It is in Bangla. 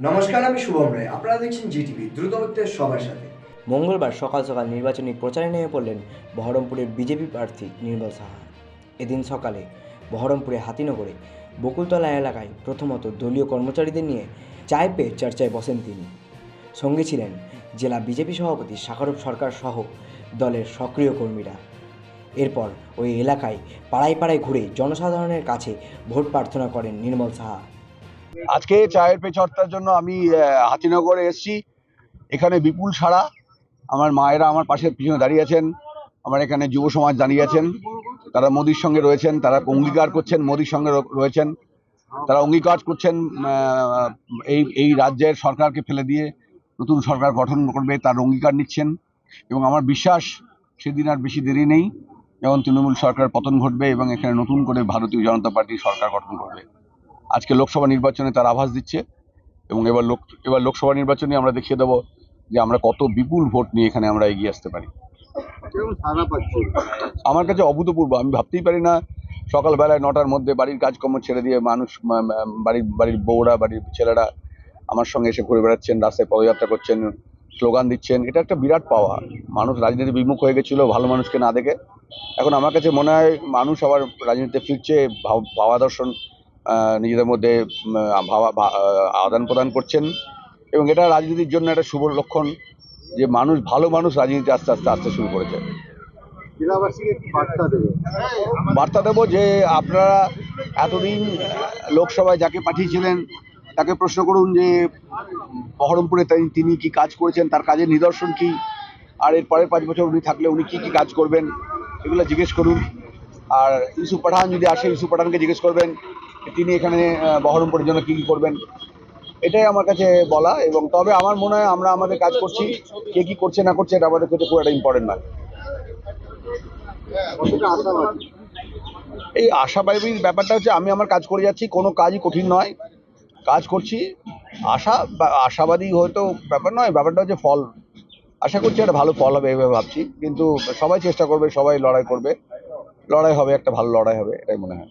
নমস্কার, আমি শুভম রায়। আপনারা দেখছেন জিটিভি সবার সাথে। মঙ্গলবার সকাল সকাল নির্বাচনী প্রচারে নেমে পড়লেন বহরমপুরের বিজেপি প্রার্থী নির্মল সাহা। এদিন সকালে বহরমপুরে হাতিনগরে বকুলতলা এলাকায় প্রথমত দলীয় কর্মচারীদের নিয়ে চায় পেয়ে চর্চায় বসেন তিনি। সঙ্গে ছিলেন জেলা বিজেপি সভাপতি শাকারুপ সরকার সহ দলের সক্রিয় কর্মীরা। এরপর ওই এলাকায় পাড়ায় পাড়ায় ঘুরে জনসাধারণের কাছে ভোট প্রার্থনা করেন নির্মল সাহা। আজকে চায়ের পে চর্চার জন্য আমি হাতিনগরে এসেছি। এখানে বিপুল সারা আমার মায়েরা আমার পাশে পিছনে দাঁড়িয়ে আছেন। আমার এখানে যুব সমাজ দাঁড়িয়ে আছেন। তারা মোদির সঙ্গে রয়েছেন। তারা অঙ্গীকার করছেন, মোদির সঙ্গে রয়েছেন। তারা অঙ্গীকার করছেন এই এই রাজ্যের সরকারকে ফেলে দিয়ে, নতুন সরকার গঠন করবে, তার অঙ্গীকার নিচ্ছেন। এবং আমার বিশ্বাস, সেদিন আর বেশি দেরি নেই। যখন তৃণমূল সরকার পতন ঘটবে এবং এখানে নতুন করে ভারতীয় জনতা পার্টি সরকার গঠন করবে। আজকে লোকসভা নির্বাচনে তার আভাস দিচ্ছে এবং এবার লোক, এবার লোকসভা নির্বাচনে আমরা দেখিয়ে দেবো যে আমরা কত বিপুল ভোট নিয়ে এখানে আমরা এগিয়ে আসতে পারি। আমার কাছে অভূতপূর্ব, আমি ভাবতেই পারি না, সকালবেলায় নটার মধ্যে বাড়ির কাজকর্ম ছেড়ে দিয়ে মানুষ বাড়ির বাড়ির বউরা, বাড়ির ছেলেরা আমার সঙ্গে এসে ঘুরে বেড়াচ্ছেন, রাস্তায় পদযাত্রা করছেন, স্লোগান দিচ্ছেন। এটা একটা বিরাট পাওয়া। মানুষ রাজনীতি বিমুখ হয়ে গেছিল, ভালো মানুষকে না দেখে। এখন আমার কাছে মনে হয় মানুষ আবার রাজনীতিতে ফিরছে, ভাব- দর্শন নিজেদের মধ্যে ভাবা আদান প্রদান করছেন। এবং এটা রাজনীতির জন্য একটা শুভ লক্ষণ যে মানুষ ভালো মানুষ রাজনীতিতে আস্তে আস্তে আসতে শুরু করেছে। বার্তা দেবো? যে আপনারা এতদিন লোকসভায় যাকে পাঠিয়েছিলেন তাকে প্রশ্ন করুন যে বহরমপুরে তিনি কি কাজ করেছেন তার কাজের নিদর্শন কি আর এর পরের পাঁচ বছর উনি থাকলে উনি কি কি কাজ করবেন এগুলো জিজ্ঞেস করুন। আর ইউসুফ পাঠান যদি আসে ইউসুফ পাঠানকে জিজ্ঞেস করবেন তিনি এখানে বহরমপুরের জন্য কি কি করবেন, এটাই আমার কাছে বলা। এবং তবে আমার মনে হয় আমরা আমাদের কাজ করছি, কে কি করছে না করছে এটা আমাদের কাছে খুব একটা ইম্পর্টেন্ট নয়। এই আশাবাদীর ব্যাপারটা হচ্ছে, আমি আমার কাজ করে যাচ্ছি, কোনো কাজই কঠিন নয়। কাজ করছি, আশা আশাবাদী হয়তো ব্যাপার নয়, ব্যাপারটা হচ্ছে ফল। আশা করছি একটা ভালো ফল হবে এভাবে ভাবছি, কিন্তু সবাই চেষ্টা করবে, সবাই লড়াই করবে। লড়াই হবে, একটা ভালো লড়াই হবে, এটাই মনে হয়।